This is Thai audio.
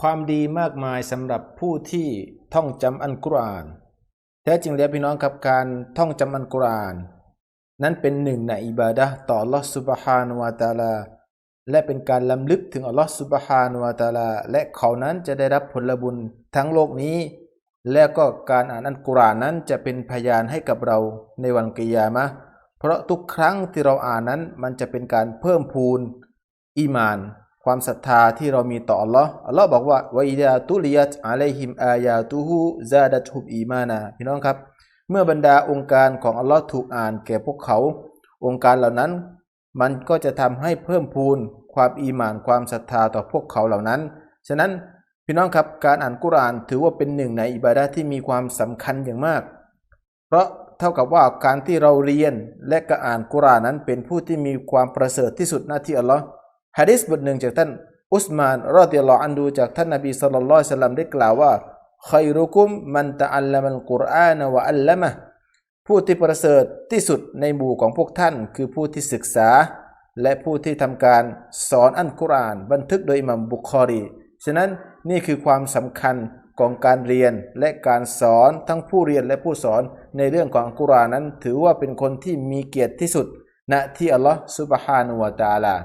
ความดีมากมายสำหรับผู้ที่ท่องจำอัลกุรอาน แท้จริงแล้วพี่น้องครับการท่องจำอัลกุรอาน นั้นเป็นหนึ่งในอิบาดะต่อ Allah Subhanahu wa Taala และเป็นการลำลึกถึง Allah Subhanahu wa Taala และเขานั้นจะได้รับผลบุญทั้งโลกนี้ และก็การอ่านอัลกุรอานนั้นจะเป็นพยานให้กับเราในวันกิยามะเพราะทุกครั้งที่เราอ่านนั้นมันจะเป็นการเพิ่มพูนอีมาน ความศรัทธาที่เรามีต่อ Allah อัลลอฮ์บอกว่าวะอิดาตุลิยัตอะลัยฮิมอายาตุฮูซาดัตฮุบอีมานาพี่น้องครับ เมื่อบรรดาองค์การของอัลลอฮ์ถูกอ่านแก่พวกเขา องค์การเหล่านั้น มันก็จะทำให้เพิ่มพูนความอีหมานความศรัทธาต่อพวกเขาเหล่านั้น ฉะนั้นพี่น้องครับการอ่านกุรอานถือว่าเป็นหนึ่งในอิบาดะที่มีความสำคัญอย่างมาก เพราะเท่ากับว่าการที่เราเรียนและก็อ่านกุรอานนั้นเป็นผู้ที่มีความประเสริฐที่สุดหน้าที่อัลลอฮ์ ฮะดิษบทหนึ่งจากท่านอุสมานรอดิยลลออันดูจากท่านนบีศ็อลลัลลอฮุลัยฮิวะซัลลัมได้กล่าวว่าขอยรุกุมมันตะอัลลัมัลกุรอานวะอัลลัมะผู้ที่ประเสริฐที่สุดในหมู่ของพวกท่าน คือผู้ที่ศึกษา และผู้ที่ทำการสอนอัลกุรอาน บันทึกโดยอิหมัมบุคอรี ฉะนั้นนี่คือความสำคัญของการเรียนและการสอนทั้งผู้เรียนและผู้สอนในเรื่องของอัลกุรอานนั้น ถือว่าเป็นคนที่มีเกียรติที่สุดณที่อัลลอฮฺซุบฮานุวะตาลา